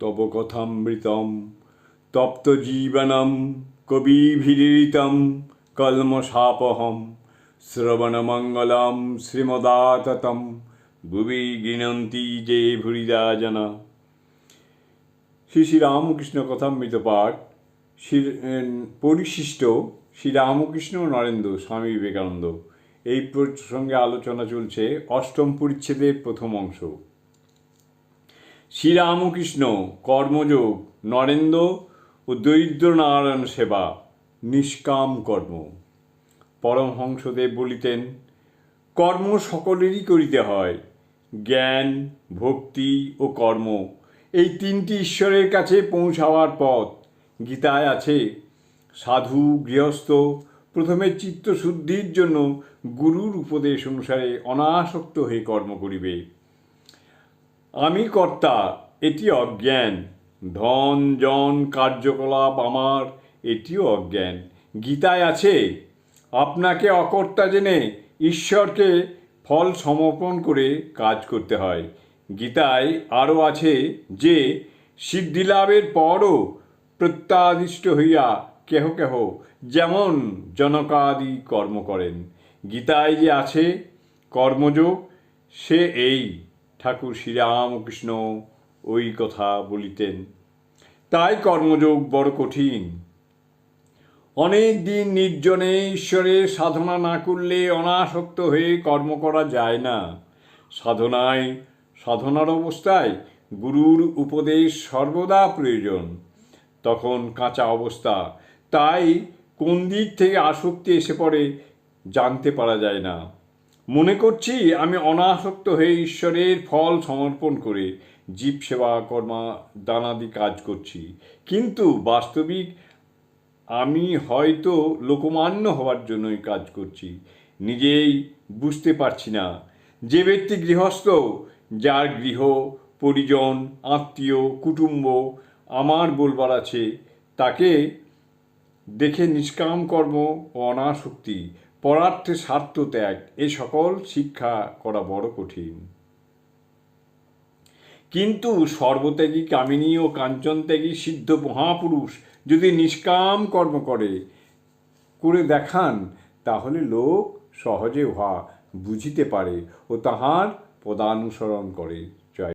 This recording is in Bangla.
তব কথামৃতম তপ্ত জীবনম কবিভিরিতম কলমশাপহম শ্রবণমঙ্গলম শ্রীমদাততম ভুবি গৃণন্তি যে ভুরিদা জনা। শ্রী শ্রী রামকৃষ্ণ কথামৃত পাঠ পরিশিষ্ট শ্রী রামকৃষ্ণ নরেন্দ্র স্বামী বিবেকানন্দ। এই প্রসঙ্গে আলোচনা চলছে অষ্টম পরিচ্ছেদের প্রথম অংশ। শ্রীরামকৃষ্ণ কর্মযোগ, নরেন্দ্র ও দরিদ্র নারায়ণ সেবা, নিষ্কাম কর্ম। পরমহংসদেব বলিতেন, কর্ম সকলেরই করিতে হয়। জ্ঞান, ভক্তি ও কর্ম এই তিনটি ঈশ্বরের কাছে পৌঁছাওয়ার পথ গীতায় আছে। সাধু, গৃহস্থ প্রথমে চিত্তশুদ্ধির জন্য গুরুর উপদেশ অনুসারে অনাসক্ত হয়ে কর্ম করিবে। আমি কর্তা এটি অজ্ঞান। ধন, জন, কার্যকলাপ আমার, এটিও অজ্ঞান। গীতায় আছে, আপনাকে অকর্তা জেনে ঈশ্বরকে ফল সমর্পণ করে কাজ করতে হয়। গীতায় আরও আছে যে, সিদ্ধিলাভের পরও প্রত্যাদিষ্ট হইয়া কেহ কেহ যেমন জনকাদি কর্ম করেন। গীতায় যে আছে, কর্মযোগ সে এই। ঠাকুর শ্রীরামকৃষ্ণ ওই কথা বলিতেন। তাই কর্মযোগ বড় কঠিন। অনেক দিন নির্জনে ঈশ্বরের সাধনা না করলে অনাসক্ত হয়ে কর্ম করা যায় না। সাধনায়, সাধনার অবস্থায় গুরুর উপদেশ সর্বদা প্রয়োজন। তখন কাঁচা অবস্থা। তাই কোন দিক থেকে আসক্তি এসে পড়ে জানতে পারা যায় না। মনে করছি আমি অনাসক্ত হয়ে ঈশ্বরের ফল সমর্পণ করে জীব সেবা কর্মা দানাদি কাজ করছি। কিন্তু বাস্তবিক আমি হয়তো লোকমান্য হওয়ার জন্যই কাজ করছি। নিজেই বুঝতে পারছি না যে ব্যক্তি গৃহস্থ, যার গৃহ, পরিজন, আত্মীয়, কুটুম্ব আমার বলবার আছে, তাকে দেখে নিষ্কাম কর্ম ও অনাসক্তি পরার্থে স্বার্থ ত্যাগ, এ সকল শিক্ষা করা বড় কঠিন। কিন্তু সর্বত্যাগী কামিনী ও কাঞ্চনত্যাগী সিদ্ধ মহাপুরুষ যদি নিষ্কাম কর্ম করে করে দেখান, তাহলে লোক সহজে উহা বুঝিতে পারে ও তাহার পদানুসরণ করে।